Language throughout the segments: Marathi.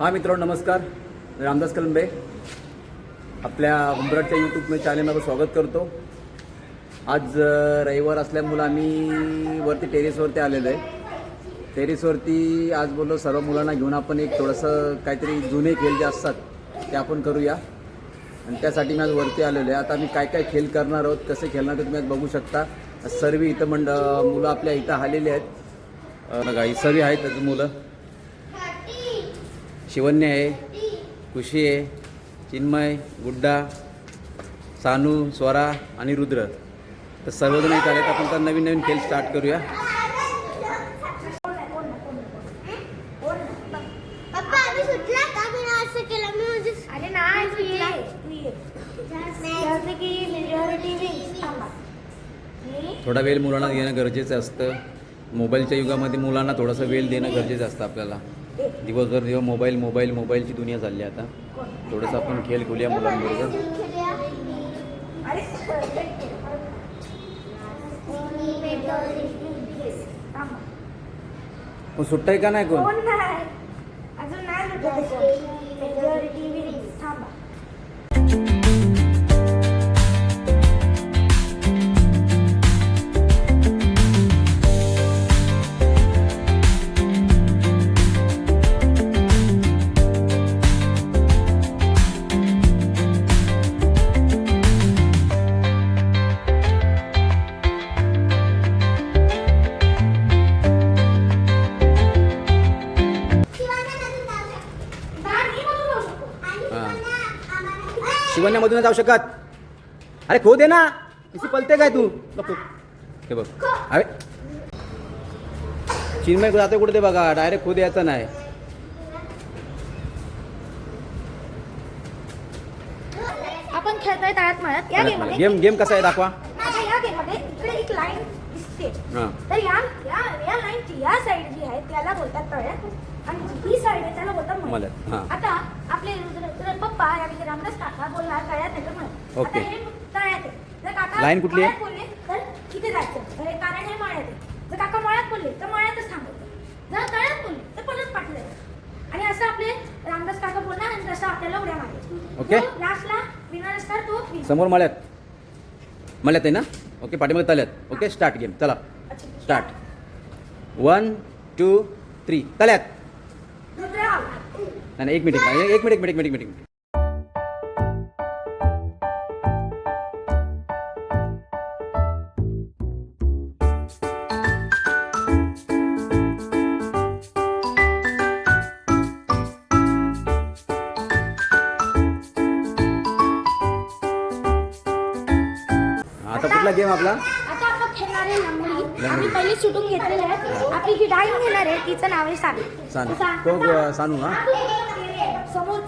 हा मित्रांनो नमस्कार. रामदास कलंबे. आपल्या उंबरटच्या यूट्यूब चॅनलमध्ये स्वागत करतो. आज रविवार असल्यामुळं आम्ही वरती टेरेसवरती आलेलो आहे. टेरेसवरती आज बोललो सर्व मुलांना घेऊन आपण एक थोडंसं काहीतरी जुने खेळ जे असतात ते आपण करूया. आणि त्यासाठी मी आज वरती आलेलो आहे. आता आम्ही काय काय खेळ करणार आहोत कसे खेळणार ते तुम्ही आज बघू शकता. सर्व इथं मंड मुलं आपल्या इथं आलेली आहेत. अ, बघा ही सर्व आहेत त्याचं मुलं. शिवन्य आहे खुशी आहे चिन्मय गुड्डा सानू स्वरा आणि रुद्र. तर सर्वजण इथे आले तर आपण आता नवीन नवीन खेळ स्टार्ट करूया. पप्पा आम्ही सुटला का मी असं केलं. मी म्हणजे अरे नाही तू ये. तू ये. जसं की मेजॉरिटी विंग्स थांबा. मी थोडा वेळ मुलांना देणं गरजेचं असतं. मोबाईलच्या युगामध्ये मुलांना थोडासा वेळ देणं गरजेचं असतं आपल्याला. दिवसभर दिवस मोबाईल मोबाईल मोबाईलची दुनिया चालली आता. थोडंसं आपण खेळ खेळूया मुलांबरोबर. मग सुट्टाय का नाही कोण? शिवण्यामधून जाऊ शकत. अरे खो दे ना. किती पलते काय तू? नको हे बघ. अरे. चिन्मय जाते कुठे ते बघा. डायरेक्ट खो द्यायचा नाही. आपण खेळतोय तळ्यात मळ्यात. या गेममध्ये गेम गेम कसा आहे? दाखवा. आता या गेममध्ये इकडे एक लाईन दिसते. हां. तर या या या लाईनची या साईड जी आहे त्याला बोलतात तळ्यात आणि ही साईड आहे त्याला बोलतात मळ्यात. मळ्यात, हां. आता आपले पप्पा या रामदास काका बोलणार तळ्यात नाही तर मळ्यात ओके. आता हे तळ्यात आहे. जर काका लाईन कुठली आहे? मळ्यात बोलले तर इथे जायचं. हे कारण हे मळ्यात आहे. जर काका मळ्यात बोलले तर मळ्यातच थांबायचं. जर तळ्यात बोलले तर परत पाठलं आणि असं आपले रामदास काका बोलणार आणि तसं आपल्याला उड्या मारायच्या ओके. लास्टला विनर असणार तो win. समोर मळ्यात. मळ्यात आहे ना? ओके पाठीमागे तल्यात ओके स्टार्ट गेम चला. अच्छा. Start one two three out. नाही एक मिनिट एक मिनिट एक मिनिट एक मिनिट एक मिनिट आता कुठला गेम आपला? आता आपण खेळणार आहे लंगडी आम्ही पहिले सुटून घेतलेले आहे. आपली जी डाईन घेणार आहे तिचं नाव आहे सानू. सानू. तो, सानू, हा? आपला एक area आहे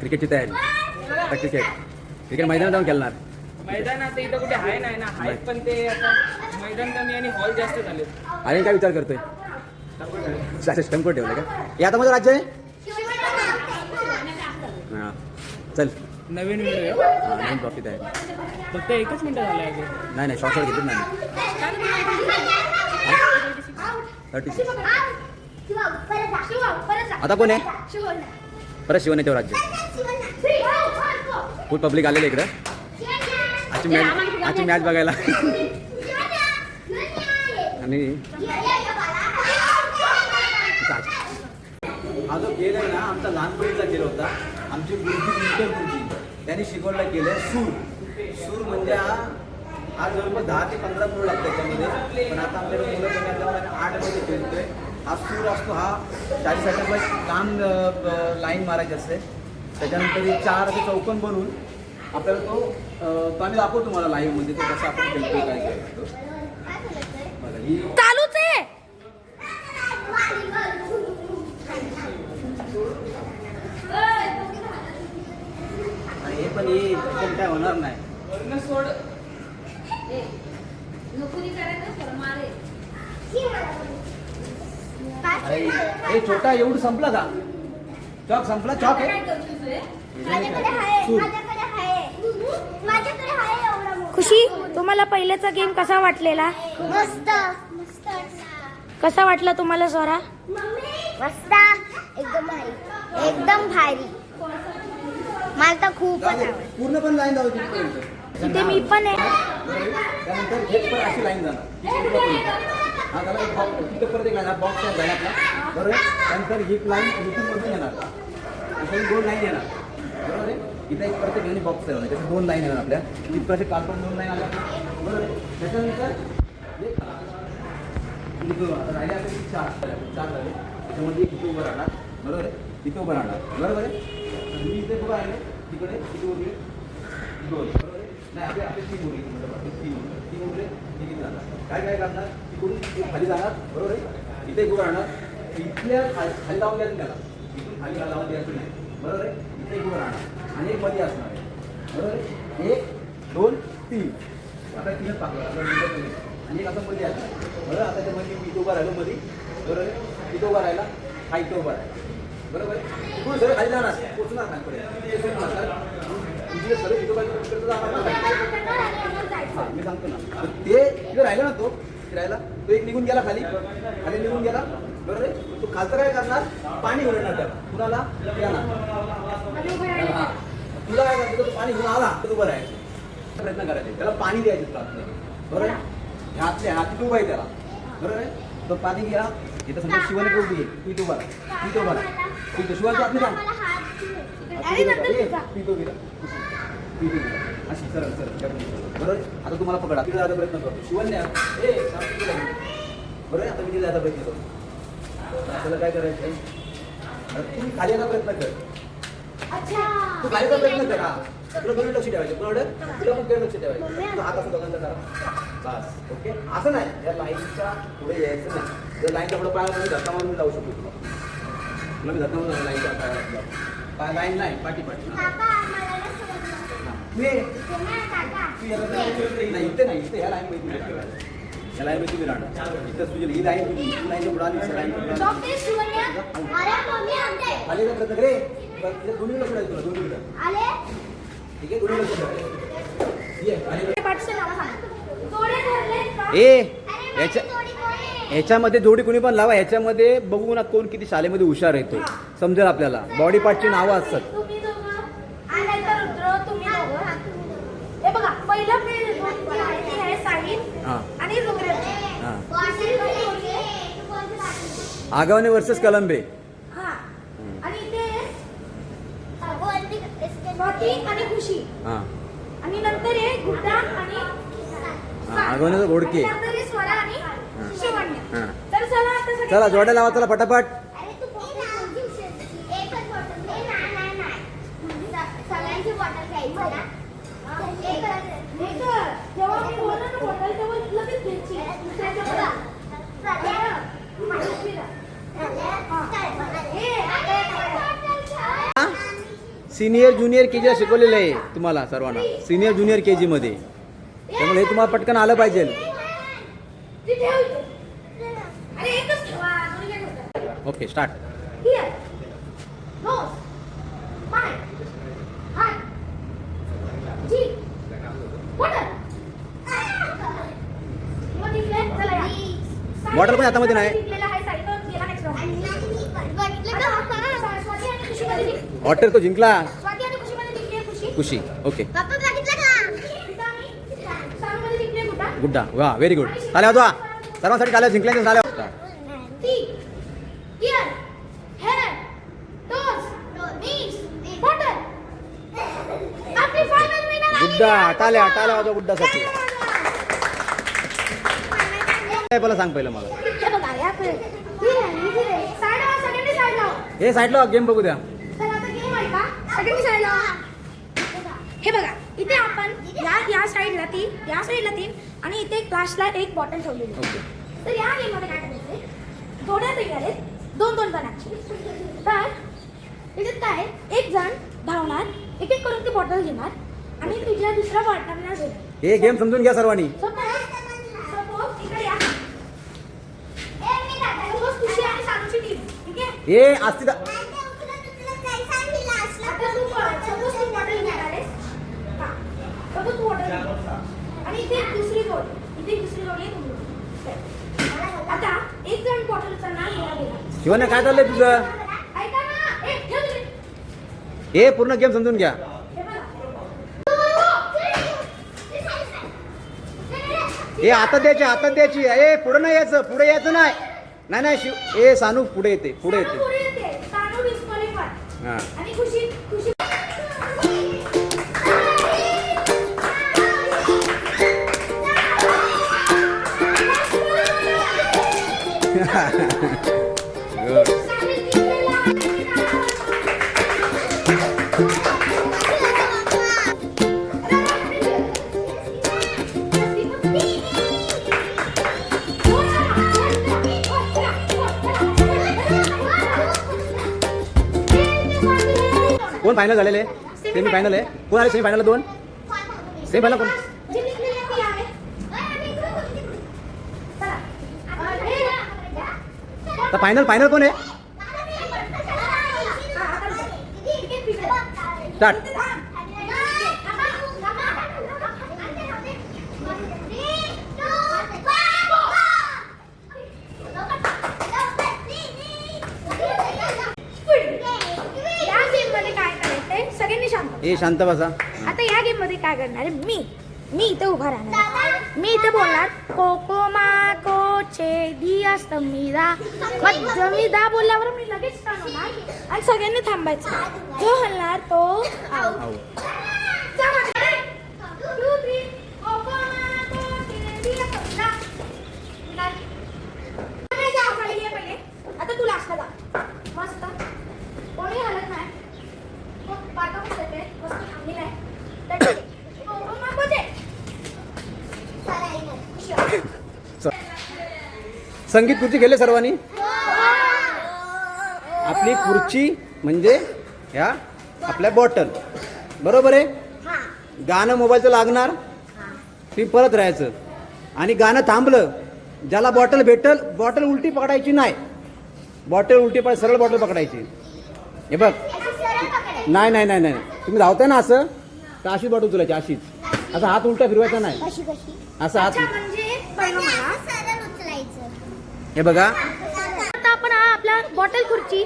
क्रिकेटची तयारी आता क्रिकेट क्रिकेट मैदानात जाऊन खेळणार मैदान आता इथं कुठे आहे नाही ना पण ते आता मैदान कमी आणि हॉल जास्त झाले आणि काय विचार करतोय अच्छा स्टंप ठेवलं का हे आता माझं राज्य आहे हां चल नवीन व्हिडिओ हां नवीन प्रॉफिट आहे फक्त एकच मिनिटं झालं अजून नाही नाही शॉर्ट शॉर्ट घेतलं नाही थर्टी सिक्स. आता कोण आहे. परत शिवण येते हो राज्य. फुल पब्लिक आलेलं इकडं. आजची मॅच आजची मॅच बघायला. आणि हा जो खेळ आहे ना आमचा लहानपणीचा खेळ होता. आमची गुरुजी विठ्ठल गुरुजी त्यांनी शिकवलं केलं सूर. सूर म्हणजे हा जवळपास दहा ते पंधरा मूळ लागतात त्याच्यामध्ये. पण आता आपल्याला मुलं कमी असल्यामुळे आम्ही आठमध्ये खेळतोय हा सूर असतो हा चाळीसाठी आपला काम लाईन मारायची असते. त्याच्यानंतर हे चार असे चौकन बनवून आपल्याला तो तो आम्ही दाखवतो तुम्हाला लाईव्हमध्ये तो कसा आपण खेळतो काय खेळतो काय? बघा ही चालूच आहे. आणि हे पण पण काय होणार नाही. अरे? हे छोटा एवढं संपला का? चॉक संपला चॉक आहे? सूर. खुशी तुम्हाला पहिल्याचा गेम कसा वाटलेला? मस्त. मस्त कसा वाटला तुम्हाला स्वरा मस्त. एकदम भारी. एकदम भारी. मला तर खूपच. आवडलं पूर्ण पण लाईन जाऊ इथे मी पण आहे. त्यानंतर हेच पण अशी लाईन जाणार. ती पूर्ण पर्यंत. हा त्याला एक बॉक्स एक लाईन बॉक्स आहे? इथून येणार दोन लाईन येणार. बॉक्स येणार आपल्या. तिथपर्यंत काल पण दोन? चार चार झाले. त्याच्यामध्ये एक इथं काय काय करणार? खाली जाणार बरोबर आहे? इथे एक उभं राहणार. इथल्या खाली लावून द्यायचं त्याला. इथून खाली लावून द्यायचं नाही बरोबर आहे? इथे उभं राहणार. आणि एक मध्ये असणार आहे. बरोबर आहे? एक दोन तीन. आता तीनच पाकलं. आणि एक आता मध्ये असणार बरोबर? आता त्यामध्ये मी इथं उभा राहिलो मध्ये. बरोबर आहे? इथं उभा राहिला. हा इथं उभा राहिला. बरोबर आहे? सगळं खाली जाणार. पोचणार नाही सगळं इथं जाणार मी सांगतो ना. ते तिथे राहिला ना तो फिरायला. तो एक निघून गेला खाली. खाली निघून गेला. बरोबर आहे तो खालचं काय करणार? पाणी उडणार त्याला कुणाला. तुला काय करायचं? तो पाणी घेऊन आला तर उभं राहायचं. प्रयत्न करायचे. त्याला पाणी द्यायचं आतलं. बरोबर आहे हातले हाती उभा आहे त्याला. बरोबर आहे तो पाणी घ्या इथं समजा शिवाने उभी आहे. तू इथं उभा राहा. तू उभा राहा. तू तुझा. पितो गेला पितो गेला अशी सरळ सरळ. बरोबर आता तुम्हाला पकडा. तिथे जायचा प्रयत्न करतो शिवन्या ए तिकडे. बरोबर? आता मी तिथे जायचा प्रयत्न करतो आपल्याला काय करायचं? तुम्ही खाली यायचा प्रयत्न कर. तू खाली यायचा प्रयत्न कर. हा. तुला दोन्ही लक्ष ठेवायचं. बरोबर तुला पण लक्ष ठेवायचं. तू हात असं दोघांचा करा. बस. ओके? असं नाही. या लाईनच्या पुढे यायचं नाही. जर लाईनच्या पुढे पाय मी धक्का मारून जाऊ शकतो तुला. तुला मी धक्का मारून लाईनच्या पाय पाय लाईन नाही. पाठी पाठी नाही. हा. इथे नाही इथे ह्या लाईन लाईन राहणार इथं तुझी ही लाईन तुझी ही लाईन लाईन आली. दोन्ही लक्ष तुला दोन्ही ठीक आहे दोन्ही लक्ष? ए याच्या ह्याच्यामध्ये जोडी कोणी पण लावा ह्याच्यामध्ये बघू ना कोण किती शाळेमध्ये हुशार येतो समजेल आपल्याला. बॉडी पार्टची नावं असतात तुम्ही दोघं आणि नंतर रुद्र तुम्ही हा, दोघं हा, तुम्ही दोघं. हे बघा पहिलं प्ले जी आहे ती आहे साहिल हां आणि रुद्र हां बॉटल कोण आहे? तू कोणती आगावणे वर्सेस कलंबे. हा. आणि इथे हा, कोणती बिस्किट? स्वाती आणि खुशी. हां. आणि नंतर आहे गुड्डा आणि हां, आगवण्याचं घोडके. आणि नंतर आहे स्वरा आणि शिवण्य हां. तर चला आता सगळे- चला जोड्या लावा चला पटापट अरे तू कोणती कोणती उचलली? एकच बॉटल घे. नाही, नाही, नाही. स- सगळ्यांची बॉटल घ्यायची ना? एकच. हे कर. जेव्हा मी बोललो ना बॉटल तेव्हा लगेच घ्यायची दुसऱ्याच्या बरोबर. चालेल. माहिती ना. हे, अरे, बॉटल घ्या. सिनियर ज्युनियर के जीला शिकवलेलं आहे तुम्हाला सर्वांना. सिनियर ज्युनियर के जीमध्ये त्यामुळे हे तुम्हाला पटकन आलं पाहिजे. ओके स्टार्ट वॉटर पण हातामध्ये नाही. तिकडलेला आहे साईड तर गेला next round. आणि मी बघितलं का पप्पा? स्वाती आणि वॉटर तो जिंकला. खुशी. ओके गुड्डा वा व्हेरी गुड चालेल वाजवा सर्वांसाठी चालेल जिंकल्याचे चालेल गुड्डा. टाल्या टाल्या वाजवा गुड्डासाठी पहिलं सांग पहिलं मला. हे साईडला गेम बघू द्या तर आता गेम आहे का सगळ्यांनी साईडला हे बघा इथे आपण या या साईडला तीन या साईडला तीन आणि इथे ग्लासला एक बॉटल ठेवलेली आहे. ओके. तर या गेममध्ये काय करायचंय? थोड्या आहेत. दोन दोन जणांची. तर त्याच्यात काय आहे? एक जण धावणार एक एक करून ती बॉटल घेणार आणि तुझ्या दुसऱ्या पार्टनरला देणार हे गेम समजून घ्या सर्वांनी. सपोज सपोज इकडे या. ए, मी दादा. सपोज तुझी आणि सानूची टीम ठीक आहे? हे असती दा- नाही, ते उचलत उचलत जायचं आणि मी lastला आता तू सपोज तू बॉटल घेणार आहेस हा सपोज तू बॉटल घेणार आणि इथे एक दुसरी जोडी इथे एक दुसरी जोडी आहे तुझी आता एक जण बॉटल उचलणार गेला गेला शिवाना काय चाललंय तुझं? ए हे पूर्ण गेम समजून घ्या. हे हे आता द्यायची आता द्यायची. ए पुढे नाही यायचं पुढे यायचं नाही. नाही नाही शिव ए सानू पुढे येते पुढे येते. हा. फायनल झालेले सेमी फायनल आहे. कोण आले सेमी फायनल दोन? सेमी फायनल कोण? आहे तर फायनल फायनल कोण आहे? स्टार्ट या गेममध्ये काय करायचंय सगळ्यांनी शांत ए शांत बसा. आता या गेममध्ये काय करणार आहे? मी मी इथे उभा राहणार मी इथे बोलणार कोको माको चे दिया समीरा मग जमीदा बोलल्यावर मी लगेच आणि सगळ्यांनी थांबायचं. जो हलणार तो. आऊ. चला, ready? Two, three. कोको माको चे दिया समीरा. पहिले जा, खाली ये पहिले. आता तू लास्टला जा मस्त कोणी हलत नाही मग पाठवून देते वस्तू थांबली नाही तर ठीक आहे. कोको माकोचे. च- संगीत खुर्ची गेले सर्वांनी? आपली खुर्ची म्हणजे ह्या आपल्या बॉटल. बरोबर आहे? गाणं मोबाईलचं लागणार ती परत राहायचं? आणि गाणं थांबलं ज्याला बॉटल भेटल बॉटल उलटी पकडायची नाही. बॉटल उलटी पड सरळ बॉटल पकडायची. हे बघ. नाही नाही नाही नाही. तुम्ही धावताय ना असं? तर अशीच बॉटल उचलायची अशीच. असा हात उलटा फिरवायचा नाही. असा हात अच्छा म्हणजे पहिलं मला सरळ उचलायचं हे बघा. आता आपण हा आपला बॉटल खुर्ची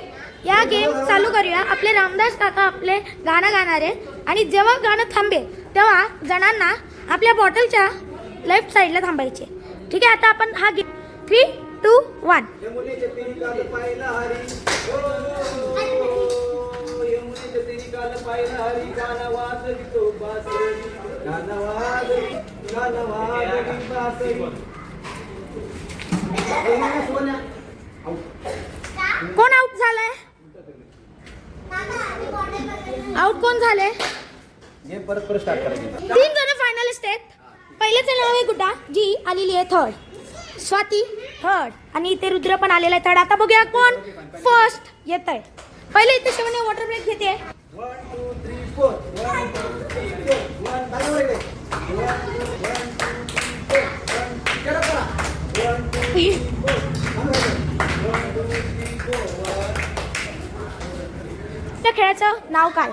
या गेम चालू करूया. आपले रामदास काका आपले गाणं गाणार. आणि जेव्हा गाणं थांबेल तेव्हा जणांना आपल्या बॉटलच्या लेफ्ट साईडला थांबायचे. ठीक आहे आता आपण हा गेम थ्री टू वन कोण आउट झालाय? आउट कोण झाले तीन जण फायनलिस्ट आहेत. पहिल्याचं नाव आहे गुड्डा जी आलेली आहे थर्ड स्वाती थर्ड आणि इथे रुद्र पण आलेला आहे थर्ड आता बघूया कोण फर्स्ट येत आहे पहिले इथे शिवने वॉटर ब्रेक घेते वन टू थ्री फोर त्या खेळाचं नाव काय?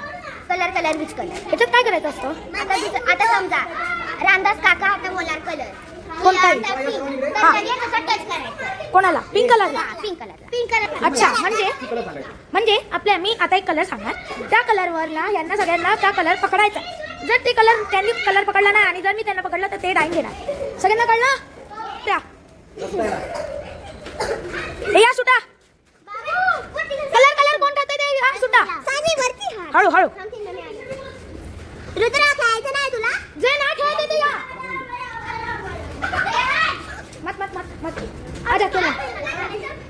कलर कलर विच कलर याच्यात काय करायचं असतं? आता दुसरं- आता समजा रामदास काका आता बोलणार कलर कोणताही? हा. कसं टच करायचं. कोणाला? पिंक कलरला पिंक कलर पिंक कलर अच्छा म्हणजे? म्हणजे आपल्या मी आता एक कलर सांगणार. त्या कलरवर ना यांना सगळ्यांना त्या कलर पकडायचा जर ते कलर त्यांनी कलर पकडला नाही आणि जर मी त्यांना पकडलं तर ते डाईन घेणार. सगळ्यांना कळलं? त्या. या सुटा. कलर कलर कोण खाते ते या सुटा. वरती हा हळू हळू. रुद्रा खेळायचं नाही तुला? जे ना खेळते ते या मत मत मत मत. आजा चला.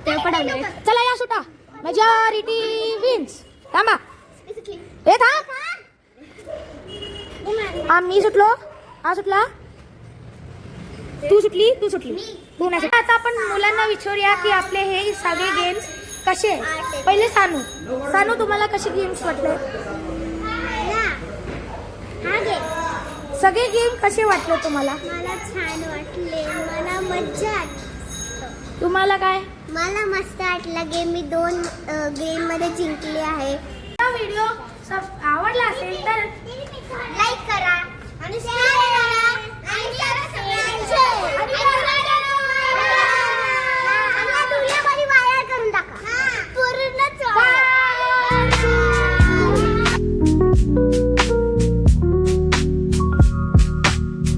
ते पडवले चला या सुटा. मेजॉरिटी विन्स थांबा. हे थांब. हा मी सुटलो. हा सुटला. तू सुटली तू सुटली. आता आपण मुलांना विचारूया की आपले हे सगळे गेम्स कसे. पहिले सानू. सानू तुम्हाला कसे गेम्स वाटले? सगळे गेम कसे वाटले तुम्हाला? मला छान वाटले. मला मज्जा तुम्हाला काय? मला मस्त वाटलं गेम मी दोन गेममध्ये जिंकले आहे. हा व्हिडिओ आवडला असेल तर लाईक करा आणि शेअर करा.